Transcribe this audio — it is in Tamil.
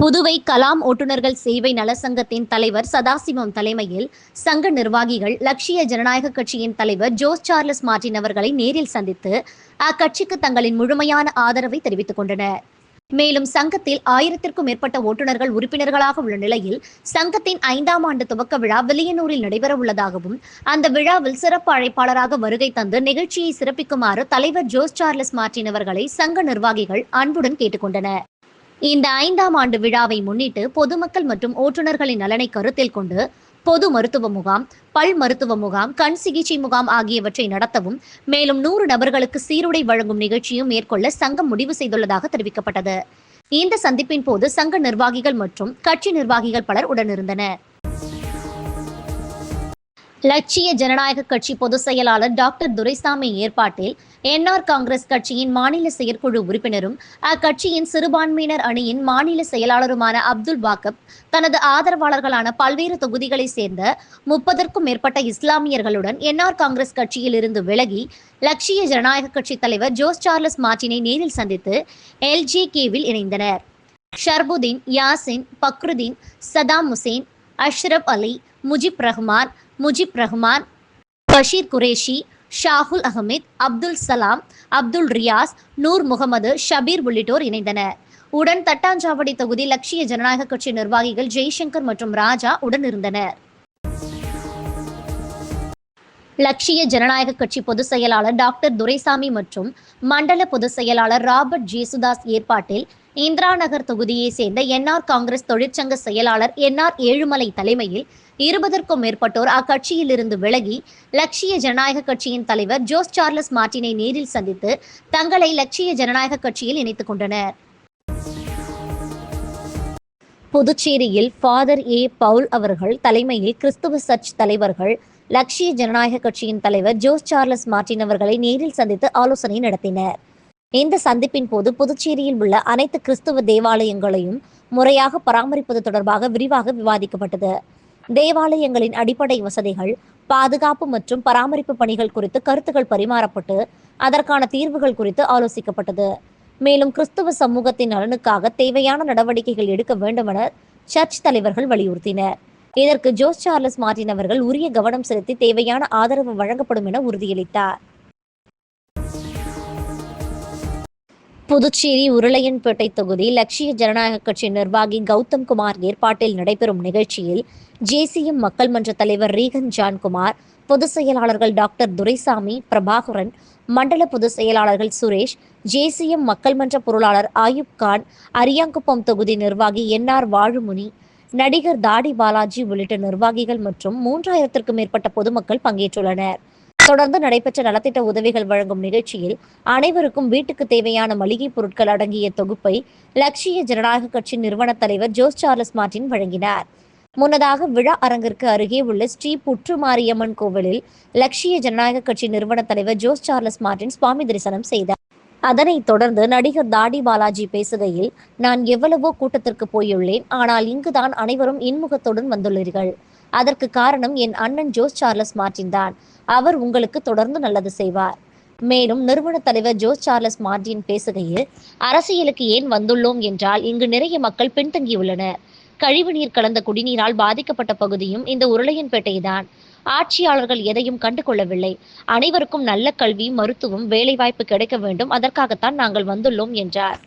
புதுவை கலாம் ஓட்டுநர்கள் சேவை நல சங்கத்தின் தலைவர் சதாசிவம் தலைமையில் சங்க நிர்வாகிகள் லட்சிய ஜனநாயக கட்சியின் தலைவர் ஜோஸ் சார்லஸ் மார்டின் அவர்களை நேரில் சந்தித்து அக்கட்சிக்கு தங்களின் முழுமையான ஆதரவை தெரிவித்துக் கொண்டனர். மேலும் சங்கத்தில் ஆயிரத்திற்கும் மேற்பட்ட ஓட்டுநர்கள் உறுப்பினர்களாக உள்ள நிலையில் சங்கத்தின் ஐந்தாம் ஆண்டு துவக்க விழா வில்லியனூரில் நடைபெற உள்ளதாகவும் அந்த விழாவில் சிறப்பு அழைப்பாளராக வருகை தந்து நிகழ்ச்சியை சிறப்பிக்குமாறு தலைவர் ஜோஸ் சார்லஸ் மார்டின் அவர்களை சங்க நிர்வாகிகள் அன்புடன் கேட்டுக்கொண்டனர் இந்த ஐந்தாம் ஆண்டு விழாவை முன்னிட்டு பொதுமக்கள் மற்றும் ஓட்டுநர்களின் நலனை கருத்தில் கொண்டு பொது மருத்துவ முகாம் பல் மருத்துவ முகாம் கண் சிகிச்சை முகாம் ஆகியவற்றை நடத்தவும் மேலும் நூறு நபர்களுக்கு சீருடை வழங்கும் நிகழ்ச்சியும் மேற்கொள்ள சங்கம் முடிவு செய்துள்ளதாக தெரிவிக்கப்பட்டது. இந்த சந்திப்பின் போது சங்க நிர்வாகிகள் மற்றும் கட்சி நிர்வாகிகள் பலர் உடனிருந்தனர். லட்சிய ஜனநாயக கட்சி பொதுச் செயலாளர் டாக்டர் துரைசாமி ஏற்பாட்டில் என்ஆர் காங்கிரஸ் கட்சியின் மாநில செயற்குழு உறுப்பினரும் அக்கட்சியின் சிறுபான்மையினர் அணியின் மாநில செயலாளருமான அப்துல் வாக்கப் தனது ஆதரவாளர்களான பல்வேறு தொகுதிகளை சேர்ந்த முப்பதற்கும் மேற்பட்ட இஸ்லாமியர்களுடன் என்ஆர் காங்கிரஸ் கட்சியில் இருந்து விலகி லட்சிய ஜனநாயக கட்சி தலைவர் ஜோஸ் சார்லஸ் மார்டினை நேரில் சந்தித்து எல்ஜி கேவில் இணைந்தனர். ஷர்புதீன் யாசின் பக்ருதீன் சதாம் ஹுசேன் அஷ்ரப் அலி முஜிப் ரஹ்மான் முஜிப் ரஹ்மான் பஷீர் குரேஷி ஷாகுல் அகமது அப்துல் சலாம் அப்துல் ரியாஸ் நூர் முகமது ஷபீர் உள்ளிட்டோர் இணைந்தனர். உடன் தட்டாஞ்சாவடி தொகுதி லட்சிய ஜனநாயக கட்சி நிர்வாகிகள் ஜெய்சங்கர் மற்றும் ராஜா உடன் இருந்தனர். லட்சிய ஜனநாயக கட்சி பொதுச் செயலாளர் டாக்டர் துரைசாமி மற்றும் மண்டல பொதுச் செயலாளர் ராபர்ட் ஜேசுதாஸ் ஏற்பாட்டில் இந்திரா நகர் தொகுதியைச் சேர்ந்த என்ஆர் காங்கிரஸ் தொழிற்சங்க செயலாளர் என்ஆர் ஏழுமலை தலைமையில் இருபதற்கும் மேற்பட்டோர் அக்கட்சியிலிருந்து விலகி லட்சிய ஜனநாயக கட்சியின் தலைவர் ஜோஸ் சார்லஸ் மார்டினை நேரில் சந்தித்து தங்களை லட்சிய ஜனநாயக கட்சியில் இணைத்துக் கொண்டனர். புதுச்சேரியில் ஃபாதர் ஏ பவுல் அவர்கள் தலைமையில் கிறிஸ்துவ சர்ச் தலைவர்கள் லட்சிய ஜனநாயக கட்சியின் தலைவர் ஜோஸ் சார்லஸ் மார்டின் அவர்களை நேரில் சந்தித்து ஆலோசனை நடத்தினர். இந்த சந்திப்பின் போது புதுச்சேரியில் உள்ள அனைத்து கிறிஸ்துவ தேவாலயங்களையும் முறையாக பராமரிப்பது தொடர்பாக விரிவாக விவாதிக்கப்பட்டது. தேவாலயங்களின் அடிப்படை வசதிகள் பாதுகாப்பு மற்றும் பராமரிப்பு பணிகள் குறித்து கருத்துக்கள் பரிமாறப்பட்டு அதற்கான தீர்வுகள் குறித்து ஆலோசிக்கப்பட்டது. மேலும் கிறிஸ்துவ சமூகத்தின் நலனுக்காக தேவையான நடவடிக்கைகள் எடுக்க வேண்டுமென சர்ச் தலைவர்கள் வலியுறுத்தினர். இதற்கு ஜோஸ் சார்லஸ் மார்டின் அவர்கள் உரிய கவனம் செலுத்தி தேவையான ஆதரவு வழங்கப்படும் என உறுதியளித்தார். புதுச்சேரி உருளையன்பேட்டை தொகுதி லட்சிய ஜனநாயக கட்சி நிர்வாகி கௌதம் குமார் ஏற்பாட்டில் நடைபெறும் நிகழ்ச்சியில் ஜேசிஎம் மக்கள் மன்ற தலைவர் ரீகன் ஜான்குமார் பொதுச் செயலாளர்கள் டாக்டர் துரைசாமி பிரபாகரன் மண்டல பொதுச் செயலாளர்கள் சுரேஷ் ஜேசிஎம் மக்கள் மன்ற பொருளாளர் ஆயுப் கான் அரியாங்குப்பம் தொகுதி நிர்வாகி என்ஆர் வாழுமுனி நடிகர் தாடி பாலாஜி உள்ளிட்ட நிர்வாகிகள் மற்றும் மூன்றாயிரத்திற்கும் மேற்பட்ட பொதுமக்கள் பங்கேற்றுள்ளனர். தொடர்ந்து நடைபெற்ற நலத்திட்ட உதவிகள் வழங்கும் நிகழ்ச்சியில் அனைவருக்கும் வீட்டுக்கு தேவையான மளிகை பொருட்கள் அடங்கிய தொகுப்பை லட்சிய ஜனநாயக கட்சி நிறுவன தலைவர் ஜோஸ் சார்லஸ் மார்டின் வழங்கினார். முன்னதாக விழா அரங்கிற்கு அருகே உள்ள ஸ்ரீ புற்று மாரியம்மன் கோவிலில் லட்சிய ஜனநாயக கட்சி நிறுவன தலைவர் ஜோஸ் சார்லஸ் மார்டின் சுவாமி தரிசனம் செய்தார். அதனைத் தொடர்ந்து நடிகர் தாடி பாலாஜி பேசுகையில் நான் எவ்வளவோ கூட்டத்திற்கு போயுள்ளேன் ஆனால் இங்குதான் அனைவரும் இன்முகத்துடன் வந்துள்ளீர்கள். அதற்கு காரணம் என் அண்ணன் ஜோஸ் சார்லஸ் மார்டின் தான். அவர் உங்களுக்கு தொடர்ந்து நல்லது செய்வார். மேலும் நிறுவன தலைவர் ஜோஸ் சார்லஸ் மார்டின் பேசுகையில் அரசியலுக்கு ஏன் வந்துள்ளோம் என்றால் இங்கு நிறைய மக்கள் பின்தங்கியுள்ளனர். கழிவுநீர் கலந்த குடிநீரால் பாதிக்கப்பட்ட பகுதியும் இந்த உருளையன்பேட்டை தான் ஆட்சியாளர்கள் எதையும் கண்டு கொள்ளவில்லை அனைவருக்கும் நல்ல கல்வி மருத்துவம் வேலைவாய்ப்பு கிடைக்க வேண்டும். அதற்காகத்தான் நாங்கள் வந்துள்ளோம் என்றார்.